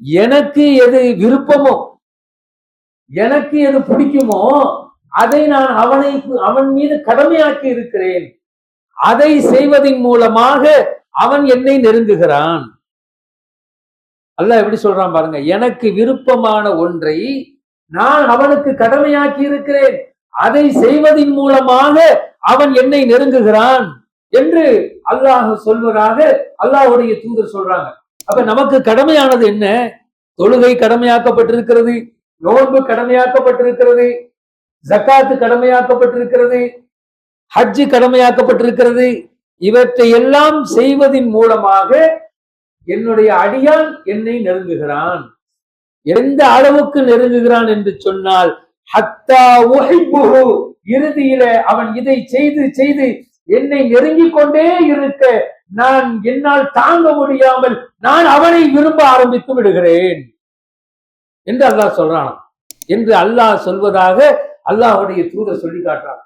எனக்கு எது விருப்பமோ எனக்கு எது பிடிக்குமோ அதை நான் அவனை அவன் மீது கடமையாக்கி இருக்கிறேன். அதை செய்வதன் மூலமாக அவன் என்னை நெருங்குகிறான். அல்லாஹ் எப்படி சொல்றான் பாருங்க எனக்கு விருப்பமான ஒன்றை நான் அவனுக்கு கடமையாக்கி இருக்கிறேன். அதை செய்வதன் மூலமாக அவன் என்னை நெருங்குகிறான் என்று அல்லாஹ் சொல்வதாக அல்லாஹ்வுடைய தூதர் சொல்றாங்க. அப்ப நமக்கு கடமையானது என்ன? தொழுகை கடமையாக்கப்பட்டிருக்கிறது நோன்பு கடமையாக்கப்பட்டிருக்கிறது ஜக்காத்து கடமையாக்கப்பட்டிருக்கிறது ஹஜ்ஜு கடமையாக்கப்பட்டிருக்கிறது. இவற்றை எல்லாம் செய்வதின் மூலமாக என்னுடைய அடியான் என்னை நெருங்குகிறான். எந்த அளவுக்கு நெருங்குகிறான் என்று சொன்னால் ஹத்தா உஹிப்புஹு இறுதியில அவன் இதை செய்து செய்து என்னை நெருங்கிக் கொண்டே இருக்க நான் என்னால் தாங்க முடியாமல் நான் அவனை விரும்ப ஆரம்பித்து விடுகிறேன். என்று அல்லாஹ் சொல்றான் என்று அல்லாஹ் சொல்வதாக அல்லாஹுடைய தூதர் சொல்லி காட்டுறான்.